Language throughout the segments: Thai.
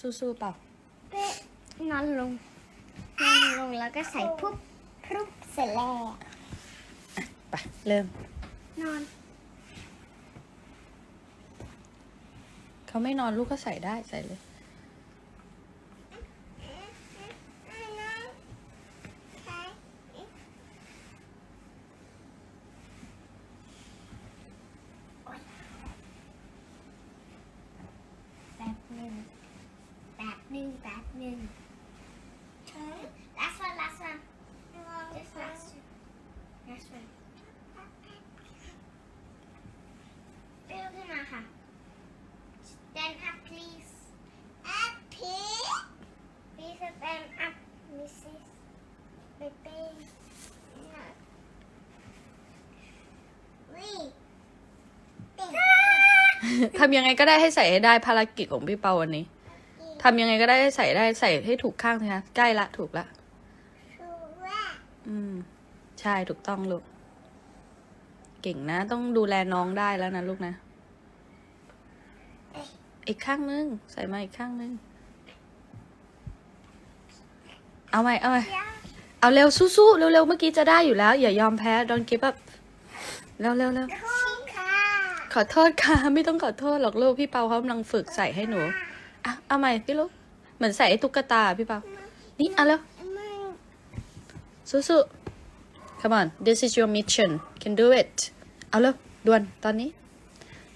สู้ๆเปล่าเป๊ะนอนลง นอนลงแล้วก็ใส่ปุ๊บปุ๊บเสร็จแล้ว ไปเริ่ม นอน เขาไม่นอนลูกก็ใส่ได้ใส่เลย แป๊บหนึ่งแป๊บห นึ่งแป๊บหนึ่ง last one last one just last one last one เปรี้ยวขึ้นมาค่ะ stand up please up please please stand up Mrs. Baby วิ่งทำยังไงก็ได้ให้ใส่ให้ได้ภารกิจของพี่เปาวันนี้ ทำยังไงก็ได้ให้ใส่ได้ใส่ให้ถูกข้างนะคะใกล้ละถูกละชูว่าอืม ใช่ถูกต้องลูก เก่งนะ ต้องดูแลน้องได้แล้วนะลูกนะ อีกข้างนึง ใส่มาอีกข้างนึง เอาใหม่เอาใหม่เอาเร็วสู้ๆเร็วๆเมื่อกี้จะได้อยู่แล้ว อย่ายอมแพ้ don't give up เร็วๆเร็วชิค่ะขอโทษค่ะ ไม่ต้องขอโทษหรอกลูก พี่เปาเขากำลังฝึกใส่ให้หนู อะเอาใหม่พี่ลูกเหมือนใส่ไอ้ตุ๊กตาพี่เปานี่เอาเร็วสู้ๆ come on this is your mission can do it เอาเร็วด่วนตอนนี้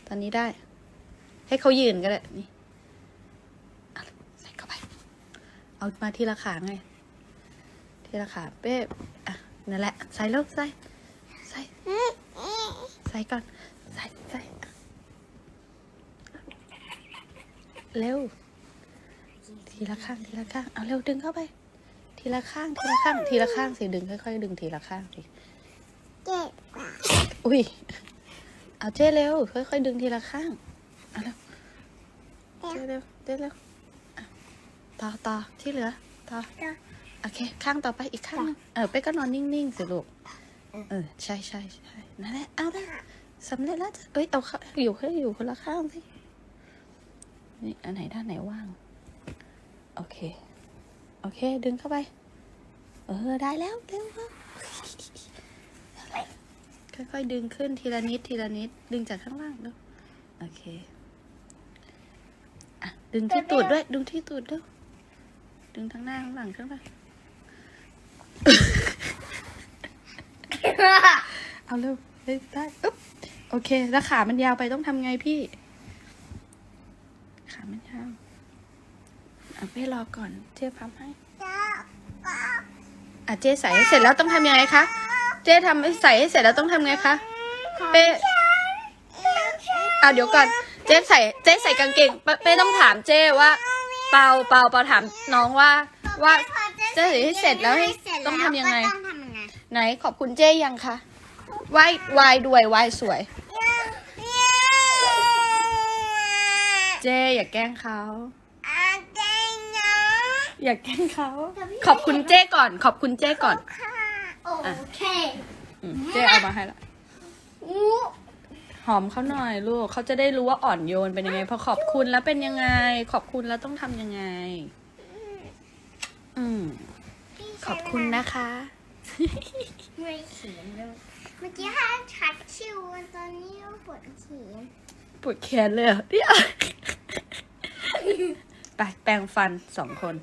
ตอนนี้ได้ ให้เขายืนก็ได้นี่ใส่เข้าไป เอามาทีละขาไง ทีละขาเป๊ะอะนั่นแหละ ใส่ล้วใส่ ใส่ ใส่ก่อน ใส่ใส่ เร็ว ทีละข้าง ทีละข้าง เอาเร็วดึงเข้าไป ทีละข้าง ทีละข้าง ทีละข้างสิ ดึงค่อยๆดึงทีละข้างสิ เจ็บกว่าอุ้ย เอาเจ้เร็ว ค่อยๆดึงทีละข้าง เอาเร็ว เจ้เร็ว เจ้เร็วอะต่อต่อที่เหลือ ต่อ โอเค ข้างต่อไปอีกข้างหนึงเออเป๊กก็นอนนิ่งๆสิลูก เออ ใช่ใช่ใช่นั่นแหละ เอาได้สำเร็จแล้วจ้ะเอ้ย เอาเข้าอยู่ให้อยู่คนละข้างสิ นี่อันไหนด้านไหนว่าง โอเค โอเค ดึงเข้าไป เออ ได้แล้ว เร็วเข้าค่อยๆดึงขึ้นทีละนิดทีละนิด ดึงจากข้างล่างดูโอเคอะดึงที่ตูดด้วย ดึงที่ตูดด้วยดึงทั้งหน้าข้างหลังข้างหลังเอาเร็วได้ได้โอเค แล้วขามันยาวไปต้องทำไงพี่ ขามันยาวเอาเป้รอก่อนเจ๊พับให้อะเจ๊ใส่ให้เสร็จแล้วต้องทำยังไงคะ เจ๊ทำให้ใส่ให้เสร็จแล้วต้องทำไงคะเป้อะเดี๋ยวก่อนเจ๊ใส่เจ๊ใส่กางเกงเป้เป้ต้องถามเจ๊ว่า เปาเปาเปาถามน้องว่าว่าเจ๊ใส่ให้เสร็จแล้วให้ต้องทำยังไงต้องทำยังไง ไหนขอบคุณเจ๊ยังคะไหวไหวด้วยไหวสวย เจ๊อย่าแกล้งเขาอย่าแกล้งเขาขอบคุณเจ้ก่อน ขอบคุณเจ้ก่อนโอเคอืมเจ้เอามาให้ละอู้หอมเขาหน่อยลูกเขาจะได้รู้ว่าอ่อนโยนเป็นยังไงพอขอบคุณแล้วเป็นยังไง ขอบคุณแล้วต้องทำยังไง อืมขอบคุณนะคะ ไม่เขียนเลยเมื่อกี้ให้ชัดชิวตอนนี้ก็ปวดเขียนปวดแขนเลยเหรอเนี่ย ไปแปรงฟันสองคน